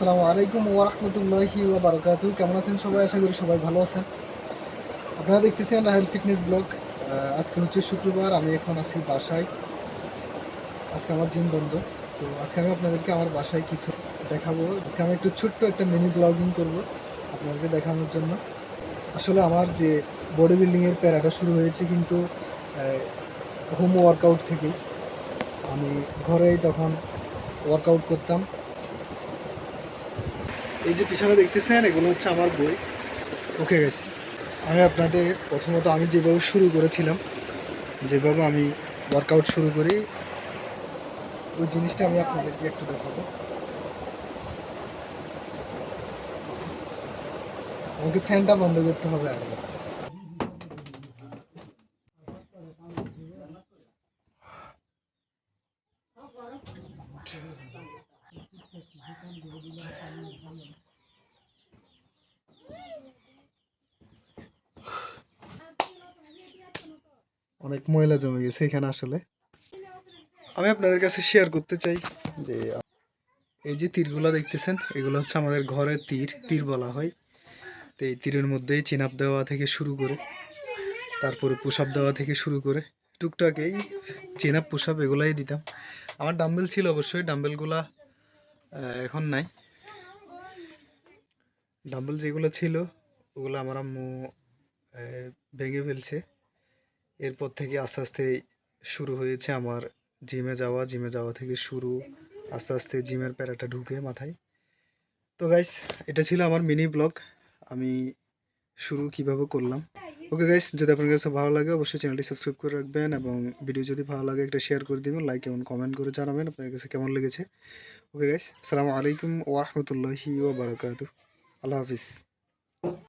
আসসালামু আলাইকুম ওরহমতুল্লাহি বারকাতু কেমন আছেন সবাই? আশা করি সবাই ভালো আছেন। আপনারা দেখতেছেন রাহেল ফিটনেস ব্লগ। আজকে হচ্ছে শুক্রবার, আমি এখন আছি বাসায়। আজকে আমার জিম বন্ধ। তো আজকে আমি আপনাদেরকে আমার বাসায় কিছু দেখাবো। আজকে আমি একটু ছোট্ট একটা মিনি ব্লগিং করব আপনাদেরকে দেখানোর জন্য। আসলে আমার যে বডি বিল্ডিংয়ের প্যারাটা শুরু হয়েছে কিন্তু হোম ওয়ার্কআউট থেকেই। আমি ঘরেই তখন ওয়ার্কআউট করতাম। এই যে পিছনে দেখতেছেন, এগুলো হচ্ছে আমার বই। ওকে গেছে আমি আপনাদের প্রথমত আমি যেভাবে শুরু করেছিলাম, যেভাবে আমি ওয়ার্কআউট শুরু করি, ওই জিনিসটা আমি আপনাদেরকে একটু দেখাবো। আমাকে ফ্যানটা বন্ধ করতে হবে আগে। অনেক ময়লা জমে গেছে এখানে আসলে। আমি আপনাদের কাছে শেয়ার করতে চাই যে, এই যে তীরগুলো দেখতেছেন, এগুলো হচ্ছে আমাদের ঘরের তীর তীর বলা হয়। তো এই তীরের মধ্যেই চিন আপ দেওয়া থেকে শুরু করে, তারপরে পুশ আপ দেওয়া থেকে শুরু করে, টুকটাক এই চিন আপ পুশ এগুলাই দিতাম। আমার ডাম্বেল ছিল অবশ্যই ডাম্বেলগুলা এখন নাই। ডাম্বেল যেগুলো ছিল, ওগুলো আমার আম্মু ভেঙে ফেলছে। এরপর থেকে আস্তে আস্তে শুরু হয়েছে আমার জিমে যাওয়া। জিমে যাওয়া থেকে শুরু, আস্তে আস্তে জিমের প্যারাটা ঢুকে মাথায়। তো গাইস এটা ছিল আমার মিনি ব্লগ আমি শুরু কীভাবে করলাম। ওকে গাইস যদি আপনার কাছে ভালো লাগে অবশ্যই চ্যানেলটি সাবস্ক্রাইব করে রাখবেন এবং ভিডিও যদি ভালো লাগে একটা শেয়ার করে দিবেন লাইক এবং কমেন্ট করে জানাবেন আপনার কাছে কেমন লেগেছে। ওকে গাইস আসসালামু আলাইকুম ওরহমতুল্লাহি ওবরাকাতু আল্লাহ হাফিজ।